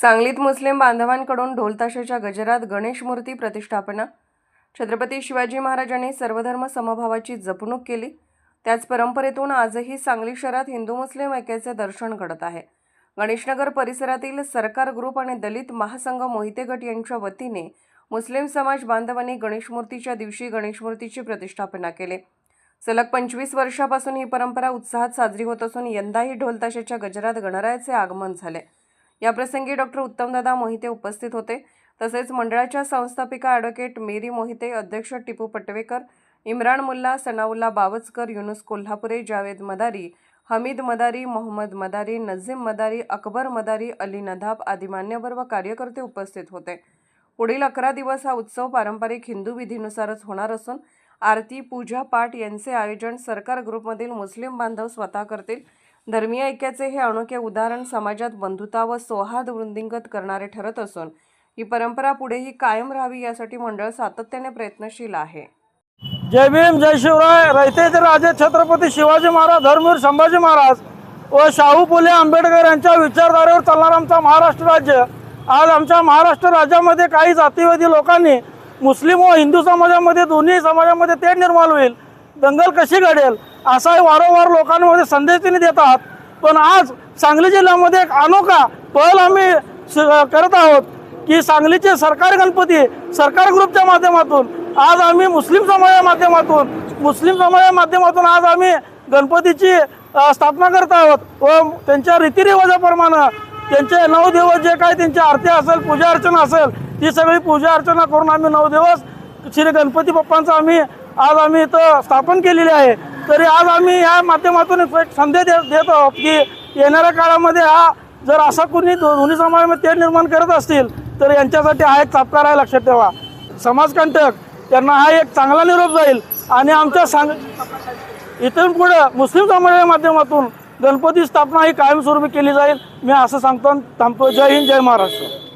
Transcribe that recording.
सांगलीत मुस्लिम बांधवांकडून ढोलताशाच्या गजरात गणेश मूर्ती प्रतिष्ठापना. छत्रपती शिवाजी महाराजांनी सर्वधर्म समभावाची जपणूक केली. त्याच परंपरेतून आजही सांगली शहरात हिंदू मुस्लिम ऐक्याचे दर्शन घडत आहे. गणेशनगर परिसरातील सरकार ग्रुप आणि दलित महासंघ मोहिते गट यांच्या वतीने मुस्लिम समाज बांधवांनी गणेशमूर्तीच्या दिवशी गणेशमूर्तीची प्रतिष्ठापना केली. सलग पंचवीस वर्षापासून ही परंपरा उत्साहात साजरी होत असून यंदाही ढोलताशाच्या गजरात गणरायाचे आगमन झाले. याप्रसंगी डॉक्टर उत्तमदादा मोहिते उपस्थित होते. तसेच मंडळाच्या संस्थापिका ॲडव्होकेट मेरी मोहिते अध्यक्ष टिपू पटवेकर इम्रान मुल्ला सनाउल्ला बावचकर युनुस कोल्हापुरे जावेद मदारी हमीद मदारी मोहम्मद मदारी नझीम मदारी अकबर मदारी अली नदाब आदी मान्यवर व कार्यकर्ते उपस्थित होते. पुढील अकरा दिवस हा उत्सव पारंपरिक हिंदू विधीनुसारच होणार असून आरती पूजा पाठ यांचे आयोजन सरकार ग्रुपमधील मुस्लिम बांधव स्वतः करतील. धर्मीय ऐक्याचे हे अनोखे उदाहरण समाजात बंधुता व सौहार्द वृद्धिंगत करणारे ठरत असून ही परंपरा पुढेही कायम राहावी यासाठी मंडळ सातत्याने प्रयत्नशील आहे. जय भीम जय शिवराय. रयतेचे राजे छत्रपती शिवाजी महाराज धर्मवीर संभाजी महाराज व शाहू फुले आंबेडकर यांच्या विचारधारेवर चालणार आमचा महाराष्ट्र राज्य. आज आमच्या महाराष्ट्र राज्यामध्ये काही जातीवादी लोकांनी मुस्लिम व हिंदू समाजामध्ये दोन्ही समाजामध्ये तेढ निर्माण होईल. दंगल कशी घडेल? असाही वारंवार लोकांमध्ये संदेश त्यांनी देत आहात. पण आज सांगली जिल्ह्यामध्ये एक अनोखा पहल आम्ही करत आहोत की सांगलीचे सरकारी गणपती सरकार ग्रुपच्या माध्यमातून आज आम्ही मुस्लिम समाजा माध्यमातून मुस्लिम समाजा माध्यमातून आज आम्ही गणपतीची स्थापना करत आहोत व त्यांच्या रीतिरिवाजाप्रमाणे त्यांचे नऊ दिवस जे काही त्यांची आरती असेल पूजा अर्चना असेल ती सगळी पूजा अर्चना करून आम्ही नऊ दिवस श्री गणपती बाप्पांचा आम्ही आज आम्ही इथं स्थापन केलेली आहे. तरी आज आम्ही या माध्यमातून एक संदेश दे- देत आहोत की येणाऱ्या काळामध्ये हा जर असा कुणी दो- दोन्ही समाजामध्ये ते निर्माण करत असतील तर यांच्यासाठी हा एक चापकार आहे लक्षात ठेवा. समाजकंटक त्यांना हा एक चांगला निरोप जाईल आणि आमच्या सांग इथून पुढं मुस्लिम समाजाच्या माध्यमातून गणपती स्थापना ही कायमस्वरूपी केली जाईल. मी असं सांगतो आणि थांबतो. जय हिंद जय महाराष्ट्र.